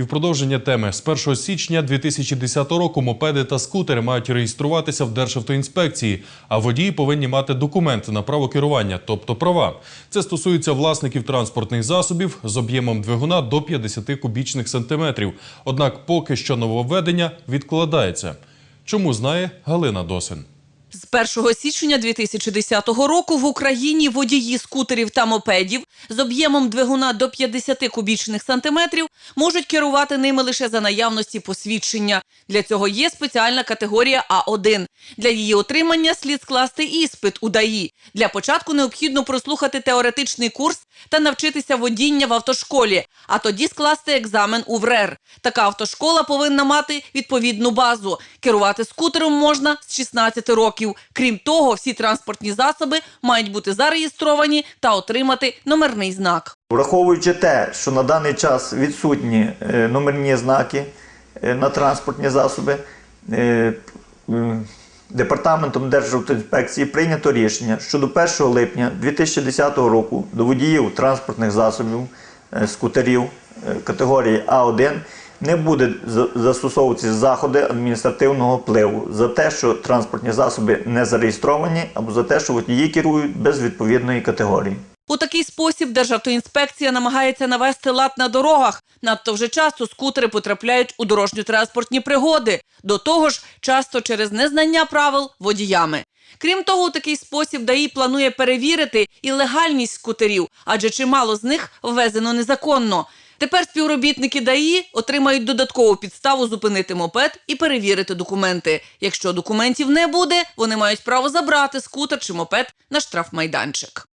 І в продовження теми з 1 січня 2010 року мопеди та скутери мають реєструватися в Державтоінспекції, а водії повинні мати документи на право керування, тобто права. Це стосується власників транспортних засобів з об'ємом двигуна до 50 кубічних сантиметрів. Однак поки що нововведення відкладається. Чому знає Галина Досин? З 1 січня 2010 року в Україні водії скутерів та мопедів з об'ємом двигуна до 50 кубічних сантиметрів можуть керувати ними лише за наявності посвідчення. Для цього є спеціальна категорія А1. Для її отримання слід скласти іспит у ДАІ. Для початку необхідно прослухати теоретичний курс та навчитися водіння в автошколі, а тоді скласти екзамен у ВРЕР. Така автошкола повинна мати відповідну базу. Керувати скутером можна з 16 років. Крім того, всі транспортні засоби мають бути зареєстровані та отримати номерний знак. Враховуючи те, що на даний час відсутні е, номерні знаки е, на транспортні засоби, е, Департаментом Державтоінспекції прийнято рішення, що до 1 липня 2010 року до водіїв транспортних засобів, скутерів категорії А1 не буде за- застосовуватися заходи адміністративного впливу за те, що транспортні засоби не зареєстровані, або за те, що водії керують без відповідної категорії. У такий спосіб Державтоінспекція намагається навести лад на дорогах. Надто вже часто скутери потрапляють у дорожньо-транспортні пригоди. До того ж, часто через незнання правил водіями. Крім того, у такий спосіб ДАІ планує перевірити і легальність скутерів, адже чимало з них ввезено незаконно. Тепер співробітники ДАІ отримають додаткову підставу зупинити мопед і перевірити документи. Якщо документів не буде, вони мають право забрати скутер чи мопед на штрафмайданчик.